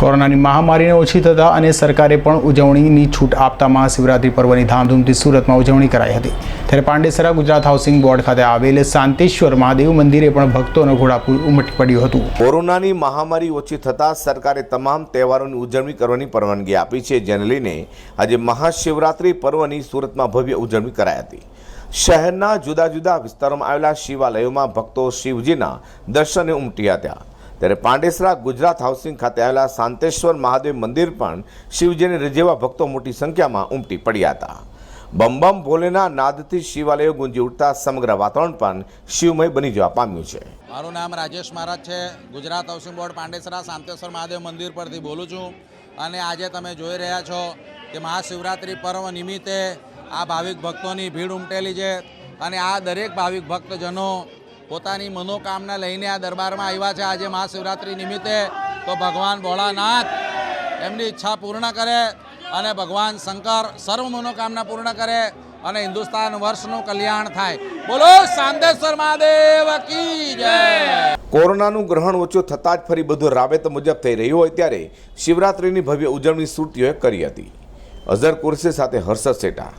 કોરોનાની મહામારીને ઓછી થતાં અને સરકારે પણ ઉજવણીની છૂટ આપતા મહાશિવરાત્રિ પર્વની ધામધૂમથી સુરતમાં ઉજવણી કરાઈ હતી. ત્યારે પાંડેસરા ગુજરાત હાઉસિંગ બોર્ડ ખાતે આવેલ શાંતેશ્વર મહાદેવ મંદિરે પણ ભક્તોનો ઘોડાપુર ઉમટી પડ્યું હતું. કોરોનાની મહામારી ઓછી થતાં સરકારે તમામ તહેવારોની ઉજવણી કરવાની પરવાનગી આપી છે, જેને લઈને આજે મહાશિવરાત્રિ પર્વની સુરતમાં ભવ્ય ઉજવણી કરાઈ હતી. શહેરના જુદા જુદા વિસ્તારોમાં આવેલા શિવાલયોમાં ભક્તો શિવજીના દર્શને ઉમટ્યા હતા ત્યારે પાંડેસરા ગુજરાત હાઉસિંગ ખાતે આવેલા શાંતેશ્વર મહાદેવ મંદિર પણ શિવજીને રીઝેવા ભક્તો મોટી સંખ્યામાં ઉમટી પડ્યા હતા. બમ ભોલેના નાદથી શિવાલયો ગુંજી ઉઠતા સમગ્ર વાતાવરણ પણ શિવમય બની જવા પામ્યું છે. મારું નામ રાજેશ મહારાજ છે. ગુજરાત હાઉસિંગ બોર્ડ પાંડેસરા શાંતેશ્વર મહાદેવ મંદિર પરથી બોલું છું. અને આજે તમે જોઈ રહ્યા છો કે મહાશિવરાત્રિ પર્વ નિમિત્તે આ ભાવિક ભક્તોની ભીડ ઉમટેલી છે. અને આ દરેક ભાવિક ભક્તજનો પોતાની મનોકામના લઈને આ દરબારમાં આવ્યા છે. આજે મહાશિવરાત્રિ નિમિત્તે તો ભગવાન ભોળાનાથ એમની ઈચ્છા પૂર્ણ કરે અને ભગવાન શંકર સર્વ મનોકામના પૂર્ણ કરે અને હિન્દુસ્તાન વર્ષનું કલ્યાણ થાય. બોલો, સાંદેશ્વર મહાદેવ કી જય! કોરોનાનું ગ્રહણ ઓછું થતાં જ ફરી બધું રાબેત મુજબ થઈ રહ્યું હોય ત્યારે શિવરાત્રિની ભવ્ય ઉજવણી સુરતીઓએ કરી હતી. અઝર કુરશી સાથે હર્ષદ શેઠા